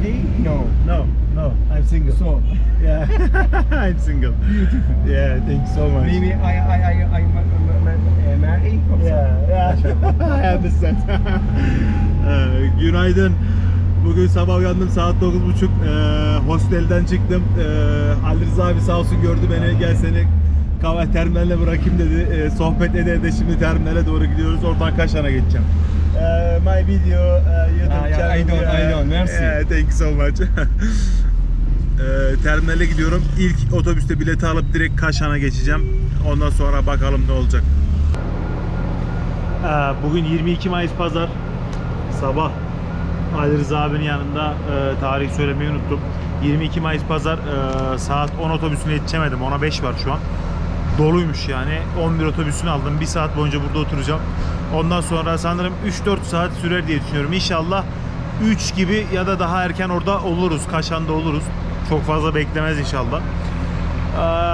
married? No. No, no, I'm single. So Yeah, I'm single. beautiful. Yeah, thank you so much. Maybe I I I I uh, married. Yeah, yeah. I understand. Ee, günaydın. Bugün sabah uyandım saat 9.30. Ee, hostelden çıktım. Ee, Ali Rıza abi sağ olsun gördü beni. Gel seni kahve terminaline bırakayım dedi. Ee, sohbet ede ede şimdi terminale doğru gidiyoruz. Oradan Kaşan'a geçeceğim. Ee, my video, uh, YouTube Ah, channel. I don't- I don't, merci. Yeah, thank you so much. Ee, terminale gidiyorum. İlk otobüste bileti alıp direkt Kaşan'a geçeceğim. Ondan sonra bakalım ne olacak. Ee, Bugün 22 Mayıs Pazar. Sabah Ali Rıza abinin yanında e, tarih söylemeyi unuttum. 22 Mayıs Pazar e, saat 10 otobüsüne yetişemedim. Ona 5 var şu an. Doluymuş yani. 11 otobüsünü aldım. 1 saat boyunca burada oturacağım. Ondan sonra sanırım 3-4 saat sürer diye düşünüyorum. İnşallah 3 gibi ya da daha erken orada oluruz. Kaşan'da oluruz. Çok fazla beklemez inşallah.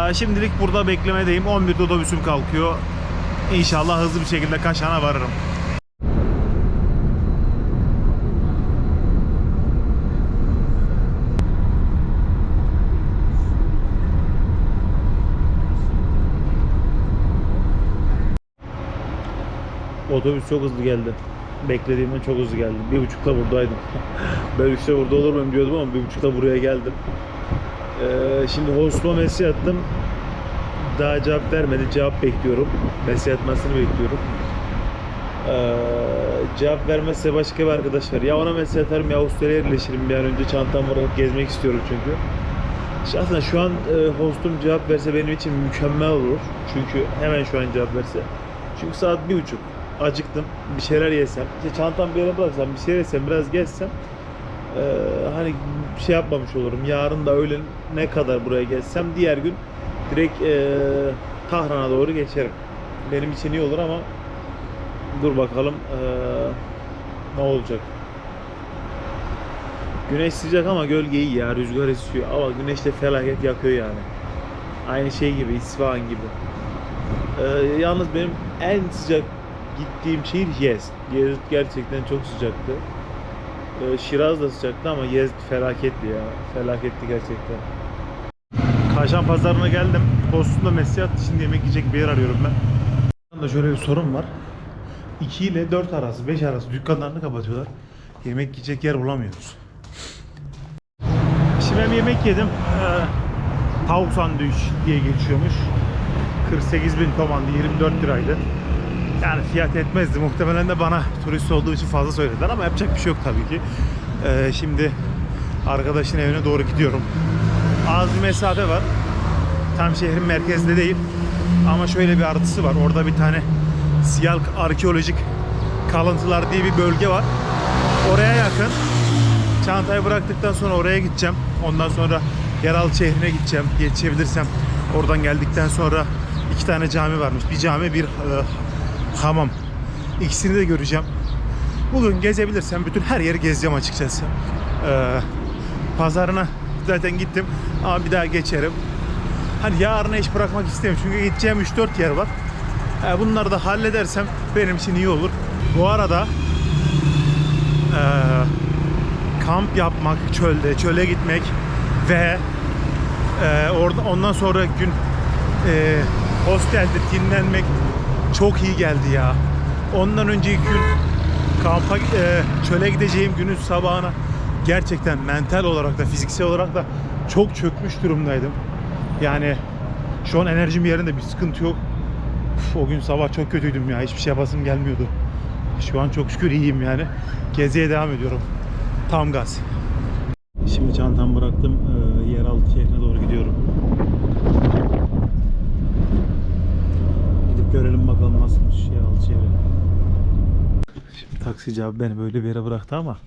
Ee, şimdilik burada beklemedeyim. 11'de otobüsüm kalkıyor. İnşallah hızlı bir şekilde Kaşan'a varırım. Otobüs çok hızlı geldi. Beklediğimden çok hızlı geldi. Bir buçukta buradaydım. ben üçte burada olur muyum diyordum ama bir buçukta buraya geldim. Ee, şimdi hostuma mesaj attım. Daha cevap vermedi. Cevap bekliyorum. Mesaj atmasını bekliyorum. Ee, cevap vermezse başka bir arkadaş var. Ya ona mesaj atarım ya hostele yerleşirim bir an önce çantamı bırakıp gezmek istiyorum çünkü. Şahsen şu an e, hostum cevap verse benim için mükemmel olur. Çünkü hemen şu an cevap verse. Çünkü saat bir buçuk. Acıktım. Bir şeyler yesem. İşte çantamı bir yere bıraksam, bir şeyler yesem, biraz gezsem. e, hani bir şey yapmamış olurum. Yarın da öğlen ne kadar buraya gezsem diğer gün direkt e, Tahran'a doğru geçerim. Benim için iyi olur ama dur bakalım e, ne olacak. Güneş sıcak ama gölge iyi ya. Rüzgar esiyor ama güneş de felaket yakıyor yani. Aynı şey gibi, İsfahan gibi. Ee, yalnız benim en sıcak gittiğim şehir Yezd. Yezd gerçekten çok sıcaktı. Ee, Şiraz da sıcaktı ama Yezd felaketti ya. Felaketti gerçekten. Kaşan pazarına geldim. Postunda mesaj attı. Şimdi yemek yiyecek bir yer arıyorum ben. Burada şöyle bir sorun var. 2 ile 4 arası, 5 arası dükkanlarını kapatıyorlar. Yemek yiyecek yer bulamıyoruz. Şimdi ben yemek yedim. Ee, tavuk sandviç diye geçiyormuş. 48 bin tomandı, 24 liraydı. Yani fiyat etmezdi. Muhtemelen de bana turist olduğu için fazla söylediler ama yapacak bir şey yok tabii ki. Ee, şimdi arkadaşın evine doğru gidiyorum. Az bir mesafe var. Tam şehrin merkezinde değil. Ama şöyle bir artısı var. Orada bir tane Siyalk arkeolojik kalıntılar diye bir bölge var. Oraya yakın. Çantayı bıraktıktan sonra oraya gideceğim. Ondan sonra yeraltı şehrine gideceğim. Geçebilirsem oradan geldikten sonra iki tane cami varmış. Bir cami, bir e, hamam. İkisini de göreceğim. Bugün gezebilirsem bütün her yeri gezeceğim açıkçası. E, pazarına zaten gittim ama bir daha geçerim. Hani yarına iş bırakmak istemiyorum çünkü gideceğim 3-4 yer var. E, bunları da halledersem benim için iyi olur. Bu arada eee kamp yapmak çölde, çöle gitmek ve e, orada ondan sonra gün e, hostelde dinlenmek çok iyi geldi ya. Ondan önceki gün kampa e, çöle gideceğim günün sabahına gerçekten mental olarak da fiziksel olarak da çok çökmüş durumdaydım. Yani şu an enerjim yerinde bir sıkıntı yok. Uf, o gün sabah çok kötüydüm ya. Hiçbir şey yapasım gelmiyordu. Şu an çok şükür iyiyim yani. Geziye devam ediyorum. Tam gaz. Şimdi çantamı bıraktım. Ee, yeraltı şehrine doğru gidiyorum. Gidip görelim bakalım nasılmış yeraltı şehri. Şimdi taksici abi beni böyle bir yere bıraktı ama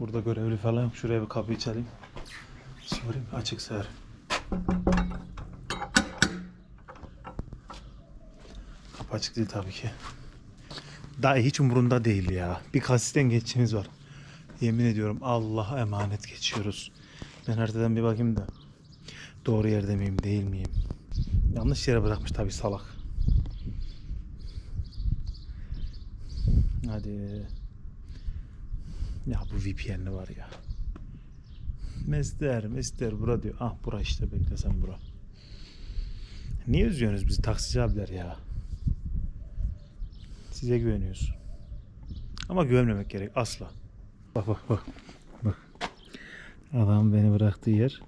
burada görevli falan yok. Şuraya bir kapıyı çalayım. Sorayım açık sığır. Kapı açık değil tabii ki. Daha hiç umurunda değil ya. Bir kasisten geçişimiz var. Yemin ediyorum Allah'a emanet geçiyoruz. Ben haritadan bir bakayım da. Doğru yerde miyim değil miyim? Yanlış yere bırakmış tabii salak. Hadi. Ya bu VPN'li var ya. Mister, mister bura diyor. Ah bura işte beklesen bura. Niye üzüyorsunuz bizi taksici abiler ya? Size güveniyoruz. Ama güvenmemek gerek asla. Bak bak bak. Bak. Adam beni bıraktığı yer.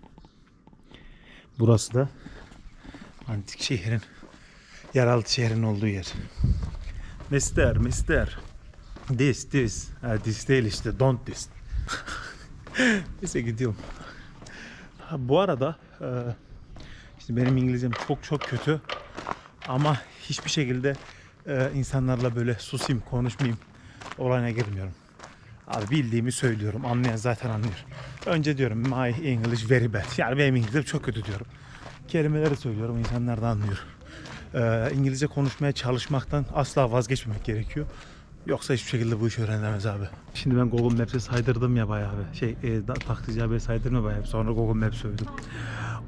Burası da antik şehrin yeraltı şehrin olduğu yer. Mister, mister. This, this. Ha, this değil işte. Don't this. Neyse gidiyorum. Ha, bu arada e, işte benim İngilizcem çok çok kötü. Ama hiçbir şekilde e, insanlarla böyle susayım, konuşmayayım olayına girmiyorum. Abi bildiğimi söylüyorum. Anlayan zaten anlıyor. Önce diyorum my English very bad. Yani benim İngilizcem çok kötü diyorum. Kelimeleri söylüyorum. insanlar da anlıyor. Ee, İngilizce konuşmaya çalışmaktan asla vazgeçmemek gerekiyor. Yoksa hiçbir şekilde bu iş öğrenilemez abi. Şimdi ben Google Maps'e saydırdım ya bayağı bir. Şey, e, taksici abiye saydırma bayağı bir. Sonra Google Maps söyledim.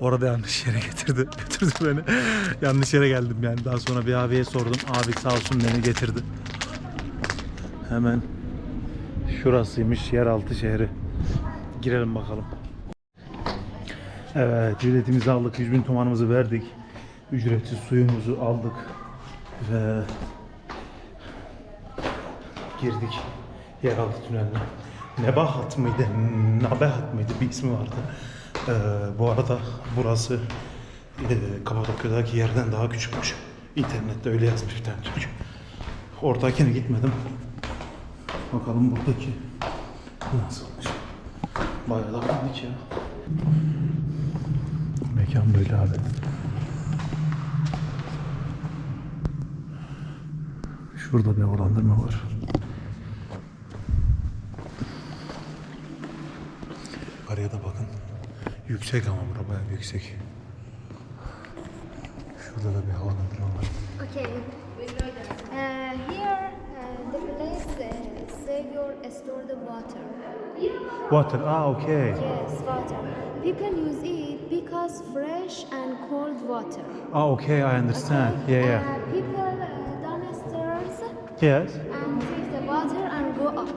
Orada yanlış yere getirdi. Götürdü beni. yanlış yere geldim yani. Daha sonra bir abiye sordum. Abi sağ olsun beni getirdi. Hemen şurasıymış yeraltı şehri. Girelim bakalım. Evet, biletimizi aldık, 100 bin tomanımızı verdik. Ücretsiz suyumuzu aldık ve girdik yeraltı tüneline. Nebahat mıydı, Nabehat mıydı bir ismi vardı. Ee, bu arada burası e, Kapadokya'daki yerden daha küçükmüş. İnternette öyle yazmış bir tane Türk. Oradakine gitmedim. Bakalım buradaki nasılmış. Bayağı da komik ya. Mekan böyle abi. Şurada bir havalandırma var. Yüksek ama bura bayağı yüksek. Şurada da bir havalandırma var. Okay. Uh, here, uh, the place uh, Savior store the water. Water, ah okay. Yes, water. People use it because fresh and cold water. Ah okay, I understand. Okay? Yeah, yeah. Uh, people uh, downstairs Yes. and take the water and go up.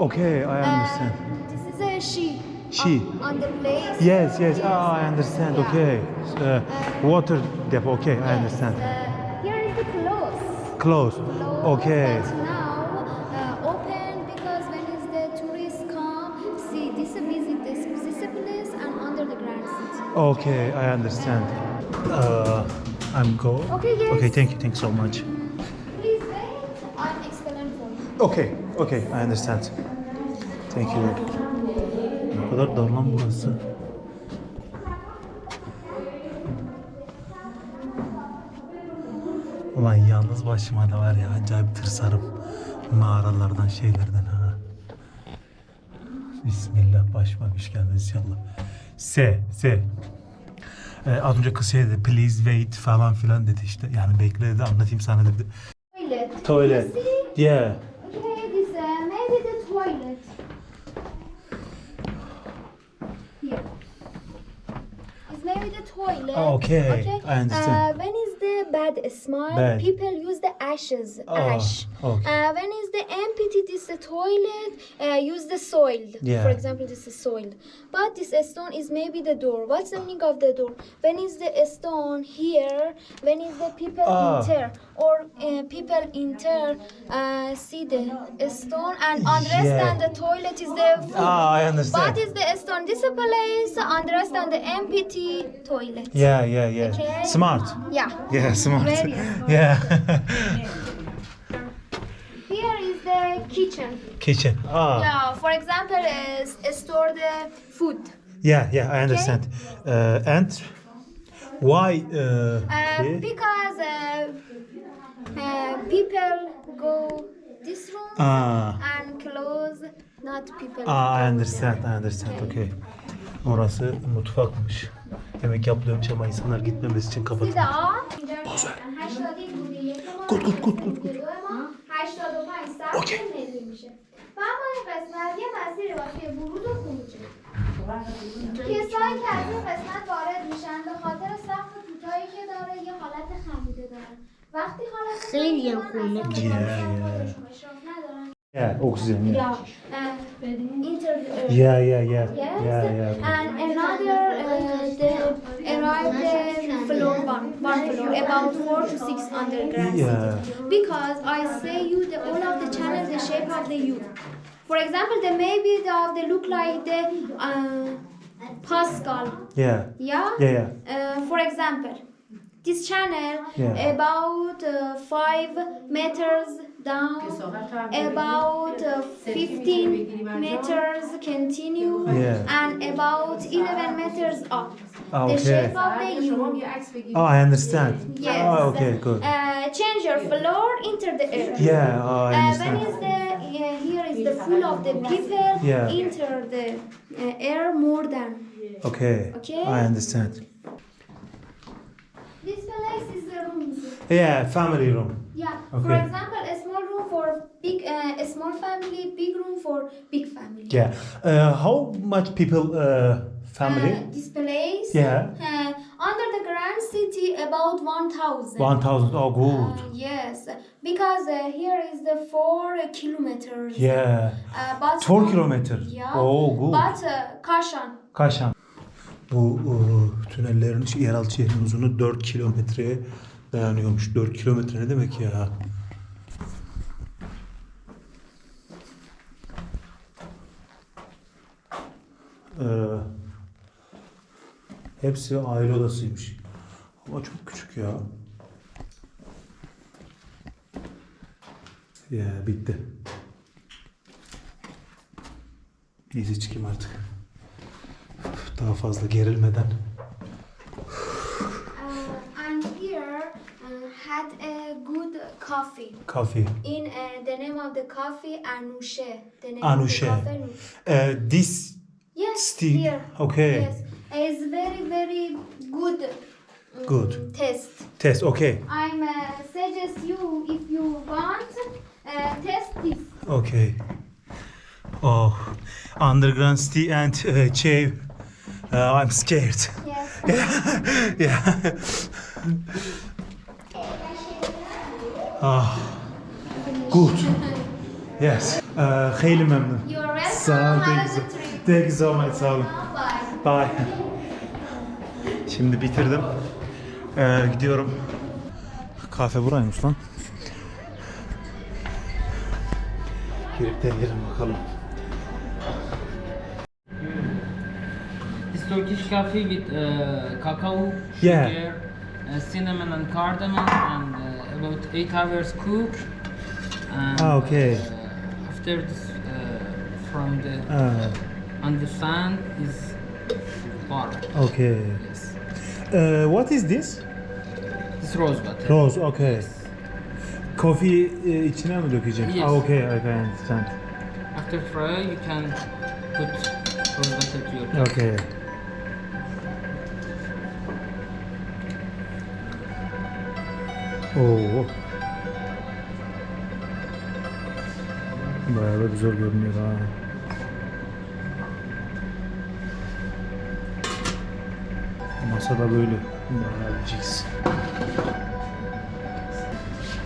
Okay, I Uh, understand. this is a she. She. On, on the place. Yes, yes. Ah, I understand. Yeah. Okay. Uh, water depot. Okay, I understand. Uh, here is the close. Close. Okay. But now uh, open because when is the tourists come, see this visit this this place and under the grand city. Okay, I understand. Uh, I'm go. Okay, yes. Okay, thank you. Thanks so much. Please wait. I'm explaining for you. Okay, okay, I understand. Thank you. Kadar dar lan burası. Ulan yalnız başıma da var ya acayip tırsarım mağaralardan şeylerden ha. Bismillah başıma bir iş gelmez inşallah. Se, se. Ee, az önce kız şey dedi please wait falan filan dedi işte. Yani bekle dedi anlatayım sana dedi. Toilet. Toilet. Yeah. Okay, this uh, maybe the toilet. Here. It's maybe the toilet. Oh, okay, I understand. Uh, when is the bad smell? Bad. People use the ashes. Oh, ash. okay. Uh, when is the empty? This the toilet. Uh, use the soil. Yeah. For example, this is soil. But this stone is maybe the door. What's the meaning of the door? When is the stone here? When is the people Ah. enter or uh, people enter? Uh, see the stone and understand Yeah. the toilet is the. Ah, I understand. is the stone? This is place. Understand the empty toilet. Yeah, yeah, yeah. Okay. Smart. Yeah. Yeah, smart. Very smart. yeah. Here is the kitchen. Kitchen. Ah. Yeah. For example, uh, store the food. Yeah, yeah, I understand. Uh, and why? Uh, Uh, because uh, uh, people go this room ah, and close, not people. ah, I understand. I understand. Okay. Orası mutfakmış. Yemek yapılıyormuş ama insanlar gitmemesi için kapatılmış. Bozuver. de gut, gut, gut, gut. Okay. کسایی kut. از این قسمت وارد میشن به خاطر که داره یه حالت خمیده داره وقتی حالت خیلی خوبه Yeah, oxygen. Yeah. yeah. And interview. Uh, yeah, yeah. Yes. Yeah, yeah. And another, uh, they arrived floor one, one floor, about four to six underground. Yeah. Because I say you, the all of the channels, the shape of the U. For example, they maybe the, they look like the uh, Pascal. Yeah. Yeah. Yeah. yeah. Uh, for example, this channel yeah. about uh, five meters down, about uh, 15 meters continue, Yeah. and about 11 meters up. Ah, The shape of the U. Oh, I understand. Yes. Oh, okay, good. Uh, change your floor, enter the air. Yeah, oh, I Uh, when understand. is the uh, here is the full of the people Yeah. enter the uh, air more than Okay. Okay. I understand. This place is the rooms. Yeah, family room. Yeah. For Okay. example, a small room for big, uh, a small family, big room for big family. Yeah. Uh, how much people uh, family? Uh, this place. Yeah. Uh, under the grand city, about one thousand. 1000. Oh, good. Uh, yes, because uh, here is the four kilometers. Yeah. Uh, but 4 on- kilometer. Yeah. Oh, good. But uh, Kashan. Kaşan. Bu uh, tünellerin, yeraltı şehrin uzunluğu 4 kilometreye dayanıyormuş. 4 kilometre ne demek ya? Ee, hepsi aile odasıymış. Ama çok küçük ya. Ya bitti. İyice çıkayım artık. Daha fazla gerilmeden. Uh, and here uh, had a good coffee. Coffee. In uh, the name of the coffee, Anushe. The name Anushe. Of the coffee. Uh, this Yes, Stick. here. Okay. Yes, it's very very good. um, Good. Taste. test. Okay. I'm uh, suggest you if you want uh, test this. Okay. Oh, underground tea and uh, chair. Uh, I'm scared. Yes. yeah. ah, good. Yes. Uh, hayli memnun. You're welcome. Sağ ol. Thank you. Thank so much. Sağ olun. Bye. Bye. Şimdi bitirdim. Ee, gidiyorum. Kahve buraymış lan. Girip deneyelim bakalım. It's Turkish coffee with uh, cacao, Yeah. sugar, uh, cinnamon and cardamom, and uh, about eight hours cook. And, Ah, okay. Uh, after this, uh, from the Aa, on the sand is water. okay. Yes. Uh, what is this? This rose water. Rose, okay. Coffee e, içine mi dökeceğim? Yes. Ah, okay, I can understand. After fry, you can put rose water to your. Okay. Oo. Bayağı da güzel görünüyor ha. Masa da böyle. Bayağı ciks.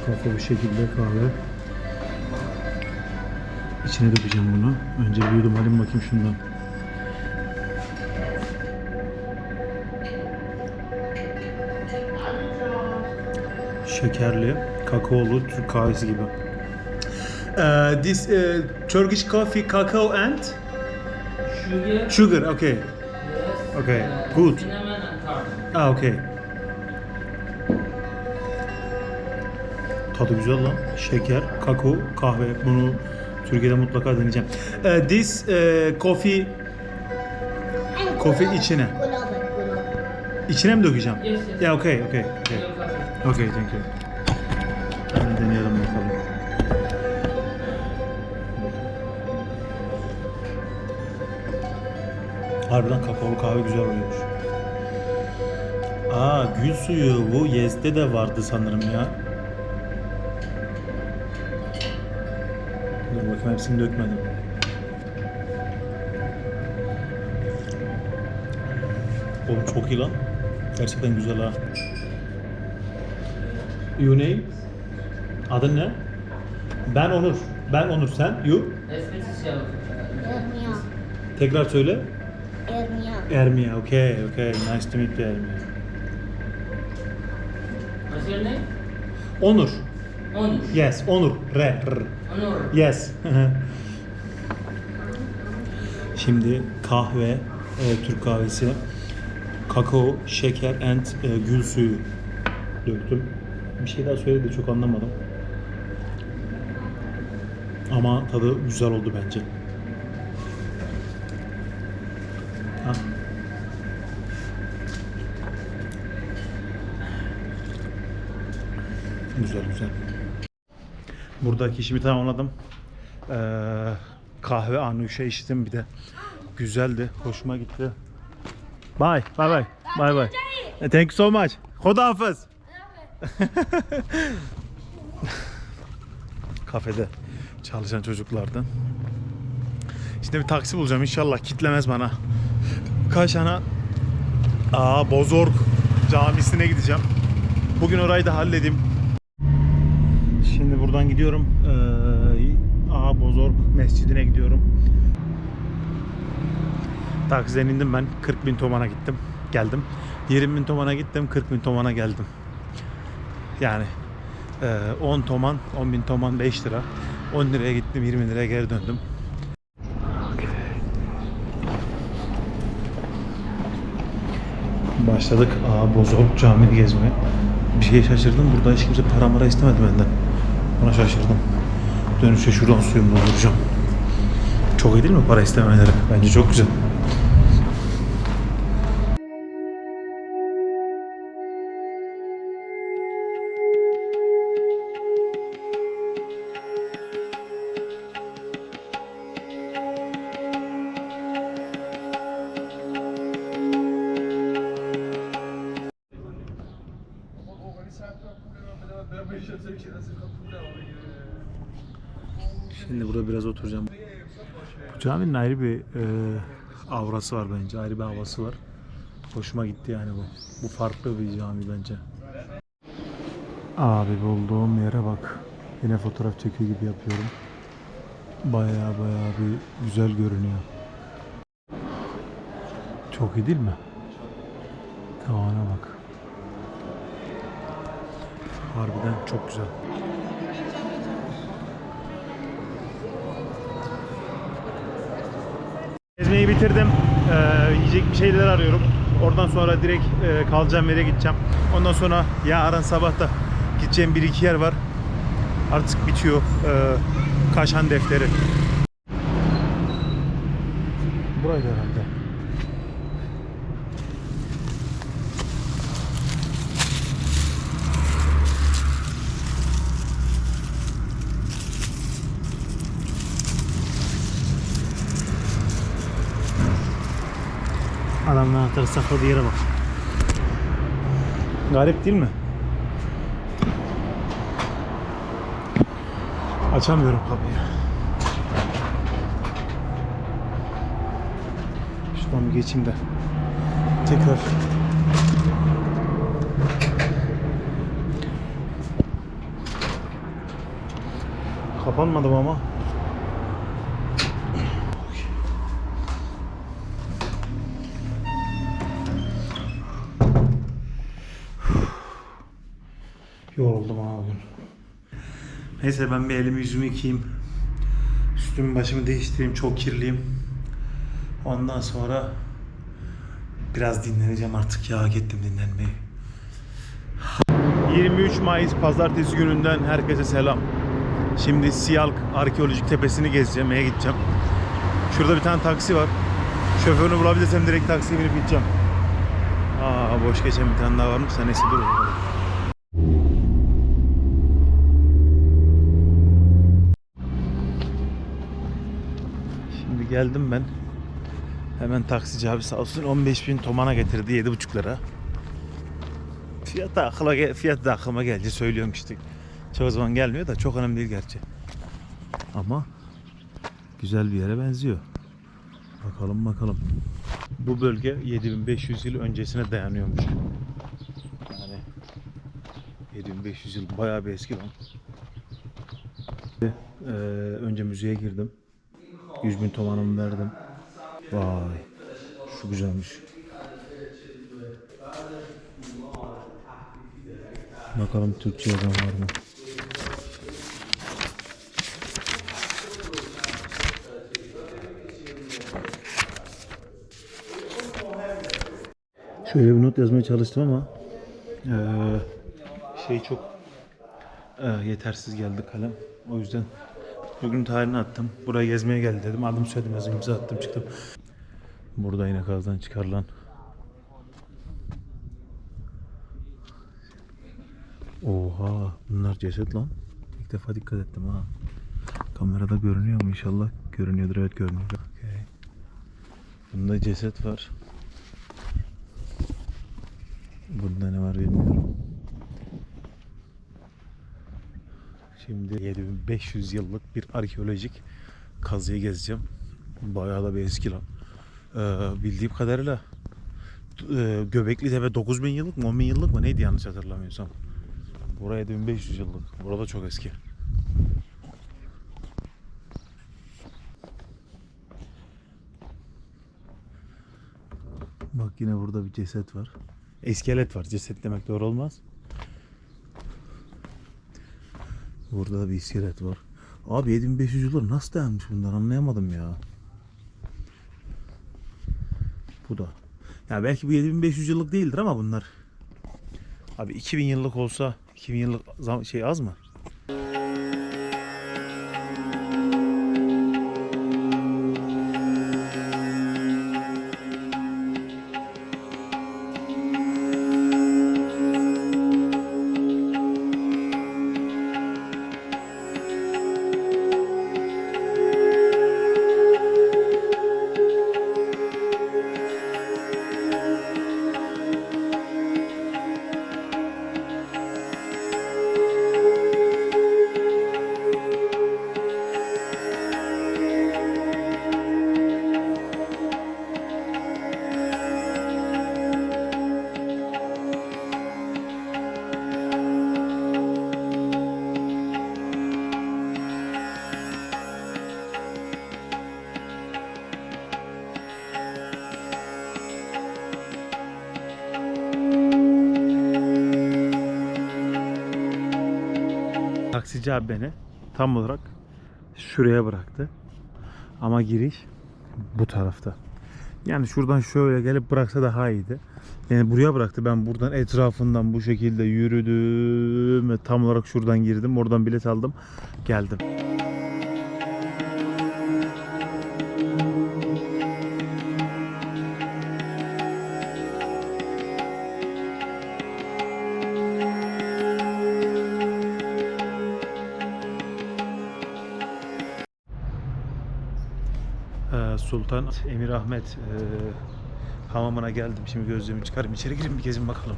Kafe bir şekilde kahve. İçine dökeceğim bunu. Önce bir yudum alayım bakayım şundan. Şekerli, kakaolu Türk kahvesi gibi. Uh, this uh, Turkish coffee, cacao and Sugar. sugar. Okay. Yes. Okay, uh, good. Cinnamon and cardamom. Ah, okay. Tadı güzel lan. Şeker, kakao, kahve. Bunu Türkiye'de mutlaka deneyeceğim. Uh, this uh, coffee Coffee içine. İçine mi dökeceğim? Yes. Yeah, okay, okay, okay. Okay, thank you. Ben de bakalım. Harbiden kakaolu kahve güzel oluyormuş. Aa gül suyu bu Yez'de de vardı sanırım ya. Dur bakayım hepsini dökmedim. Oğlum çok iyi lan. Gerçekten güzel ha. Your name? Adın ne? Ben Onur. Ben Onur sen. You? Ermiya. Tekrar söyle. Ermiya. Ermiya. Okay, okay. Nice to meet you Ermiya. What's your name? Onur. Onur. Yes, Onur. R. R. Onur. Yes. Şimdi kahve, e, Türk kahvesi, kakao, şeker and e, gül suyu döktüm. Bir şey daha söyledi çok anlamadım. Ama tadı güzel oldu bence. Ha. Güzel güzel. Buradaki işimi tamamladım. Ee, kahve anuşa içtim bir de. Güzeldi. Hoşuma gitti. Bye. Bye bye. Bye bye. Thank you so much. Hoda hafız. Kafede çalışan çocuklardan. Şimdi bir taksi bulacağım inşallah kitlemez bana. Kaşana Aa Bozorg camisine gideceğim. Bugün orayı da halledeyim. Şimdi buradan gidiyorum. Ee, Ağa Bozorg Mescidine gidiyorum. Taksiden indim ben. 40 bin tomana gittim. Geldim. 20 bin tomana gittim. 40 bin tomana geldim. Yani e, 10 toman, 10 bin toman 5 lira. 10 liraya gittim, 20 liraya geri döndüm. Başladık Ağa Bozorg Camii'ni gezmeye. Bir şeye şaşırdım. Burada hiç kimse para mara istemedi benden. Ona şaşırdım. Dönüşte şuradan suyumu dolduracağım. Çok iyi değil mi para istemeleri? Bence çok güzel. Oturacağım. Bu caminin ayrı bir e, aurası var bence. Ayrı bir havası var. Hoşuma gitti yani bu. Bu farklı bir cami bence. Abi bulduğum yere bak. Yine fotoğraf çekiyor gibi yapıyorum. Baya baya bir güzel görünüyor. Çok iyi değil mi? Tavana bak. Harbiden çok güzel. Gezmeyi bitirdim. Ee, yiyecek bir şeyler arıyorum. Oradan sonra direkt e, kalacağım yere gideceğim. Ondan sonra yarın sabah da gideceğim bir iki yer var. Artık bitiyor. Ee, Kaşan defteri. Buraydı herhalde. Anahtarı sakladığı yere bak. Garip değil mi? Açamıyorum kapıyı. Şuradan bir geçeyim de. Tekrar. Kapanmadı mı ama? Neyse ben bir elimi yüzümü yıkayayım. Üstümü başımı değiştireyim. Çok kirliyim. Ondan sonra biraz dinleneceğim artık ya. Hak ettim dinlenmeyi. 23 Mayıs pazartesi gününden herkese selam. Şimdi Siyalk Arkeolojik Tepesi'ni gezeceğim, M'ye gideceğim. Şurada bir tane taksi var. Şoförünü bulabilirsem direkt taksiye binip gideceğim. Aa boş geçen bir tane daha varmış. Sen neyse dur. Geldim ben. Hemen taksici abi sağ olsun 15 bin tomana getirdi 7,5 lira. Fiyat da gel- fiyat da aklıma gelince söylüyorum işte. Çoğu zaman gelmiyor da çok önemli değil gerçi. Ama güzel bir yere benziyor. Bakalım bakalım. Bu bölge 7500 yıl öncesine dayanıyormuş. Yani 7500 yıl bayağı bir eski lan. Ee, önce müzeye girdim. 100 bin tomanımı verdim. Vay. Şu güzelmiş. Bakalım Türkçe yazan var mı? Şöyle bir not yazmaya çalıştım ama eee, şey çok eee, yetersiz geldi kalem. O yüzden bugün tarihini attım. Buraya gezmeye geldi dedim. Adım söyledim imza attım çıktım. Burada yine kazdan çıkarılan Oha bunlar ceset lan. İlk defa dikkat ettim ha. Kamerada görünüyor mu inşallah? Görünüyordur evet görünüyor. Okey. Bunda ceset var. Bunda ne var bilmiyorum. Şimdi 7500 yıllık bir arkeolojik kazıyı gezeceğim. Bayağı da bir eski lan. Ee, bildiğim kadarıyla e, Göbekli Tepe 9000 yıllık mı 10.000 yıllık mı neydi yanlış hatırlamıyorsam. Buraya 7500 yıllık. Burada çok eski. Bak yine burada bir ceset var. İskelet var. Ceset demek doğru olmaz. Burada da bir iskelet var. Abi 7500 yıllar nasıl dayanmış bunlar anlayamadım ya. Bu da. Ya belki bu 7500 yıllık değildir ama bunlar. Abi 2000 yıllık olsa 2000 yıllık şey az mı? Taksici abi beni tam olarak şuraya bıraktı. Ama giriş bu tarafta. Yani şuradan şöyle gelip bıraksa daha iyiydi. Yani buraya bıraktı. Ben buradan etrafından bu şekilde yürüdüm ve tam olarak şuradan girdim. Oradan bilet aldım. Geldim. Sultan Emir Ahmet e, hamamına geldim. Şimdi gözlüğümü çıkarayım. İçeri gireyim bir gezin bakalım.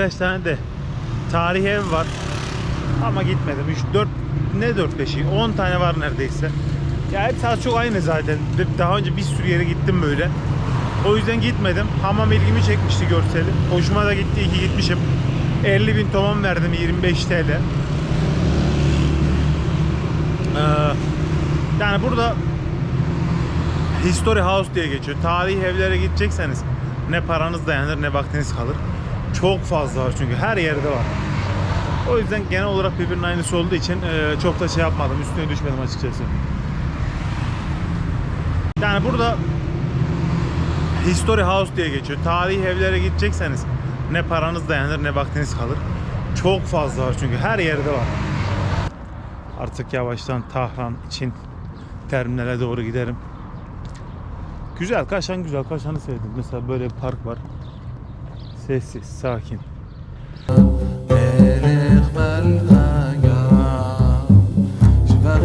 Birkaç tane de tarihi ev var. Ama gitmedim. 3 4 ne 4 5'i 10 tane var neredeyse. Ya hepsi az çok aynı zaten. Daha önce bir sürü yere gittim böyle. O yüzden gitmedim. Hamam ilgimi çekmişti görseli. Hoşuma da gitti. İyi gitmişim. 50 bin toman verdim 25 TL. Ee, yani burada History House diye geçiyor. Tarihi evlere gidecekseniz ne paranız dayanır ne vaktiniz kalır. Çok fazla var çünkü her yerde var. O yüzden genel olarak birbirinin aynısı olduğu için e, çok da şey yapmadım. Üstüne düşmedim açıkçası. Yani burada History House diye geçiyor. Tarihi evlere gidecekseniz ne paranız dayanır ne vaktiniz kalır. Çok fazla var çünkü her yerde var. Artık yavaştan Tahran için terminale doğru giderim. Güzel, Kaşan güzel. Kaşan'ı sevdim. Mesela böyle bir park var. Sessiz, sakin.